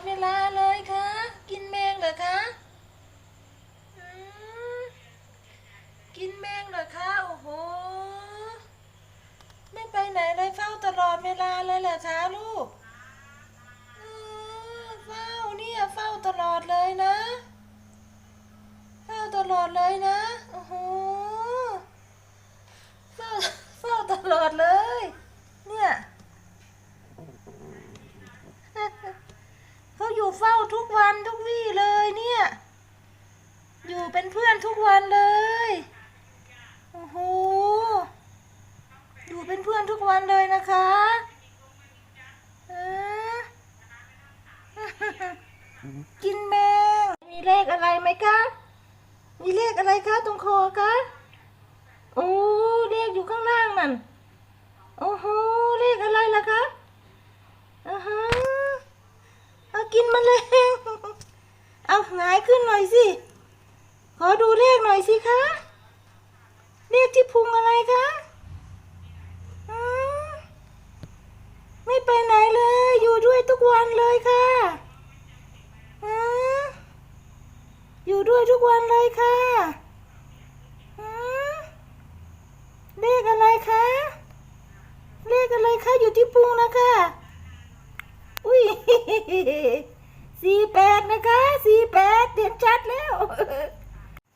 ดเวลาเลยคะกินแมงเหรอคะอกินแมงเหรอคะโอ้โห ไม่ไปไหนเลยเฝ้าตลอดเวลาเลยเหรอคะลูกเออเฝ้าเนี่ยเฝ้าตลอดเลยนะ เฝ้าตลอดเลยนะ โอ้โห เฝ้าเฝ้าตลอดเลย เนี่ย เขาอยู่เฝ้าทุกวันทุกวี่เลยเนี่ย อยู่เป็นเพื่อนทุกวันเลย โอ้โห อยู่เป็นเพื่อนทุกวันเลยนะคะเออกินแมง มีเลขอะไรไหมคะ มีเลขอะไรคะตรงคอคะ โอ้ เลขอยู่ข้างล่างนั่น โอ้โห เลขอะไรล่ะคะอ่าฮะเอากินแมาเลย เอาหงาย ขึ้นหน่อยสิ ขอดูเลขหน่อยสิคะ เลขที่พุงอะไรคะอืมไม่ไปไหนเลย อยู่ด้วยทุกวันเลยค่ะอืมอยู่ด้วยทุกวันเลยค่ะอืมเลขอะไรคะ เลขอะไรคะ อยู่ที่พุงนะคะ อุ้ยสี่แปดนะคะสี่แปดเห็นชัดแล้ว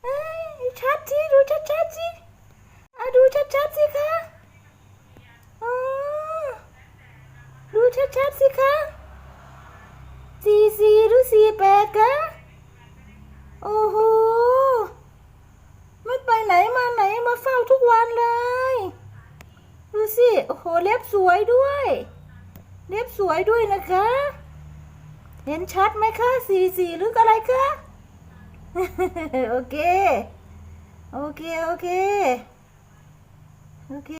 เอ้ยชัดสิดูชัดชัดๆสิเอาดูชัดชัดๆสิคะอ๋อดู ชัดชัดสิคะสี่สี่หรือสี่แปดคะโอ้โห ไม่ไปไหนมาไหนมาเฝ้าทุกวันเลย ดูสิ โอ้โห เล็บสวยด้วย เล็บสวยด้วยนะคะ เห็นชัดไหมคะสี่สี่หรืออะไรคะ โอเค โอเค โอเค โอเค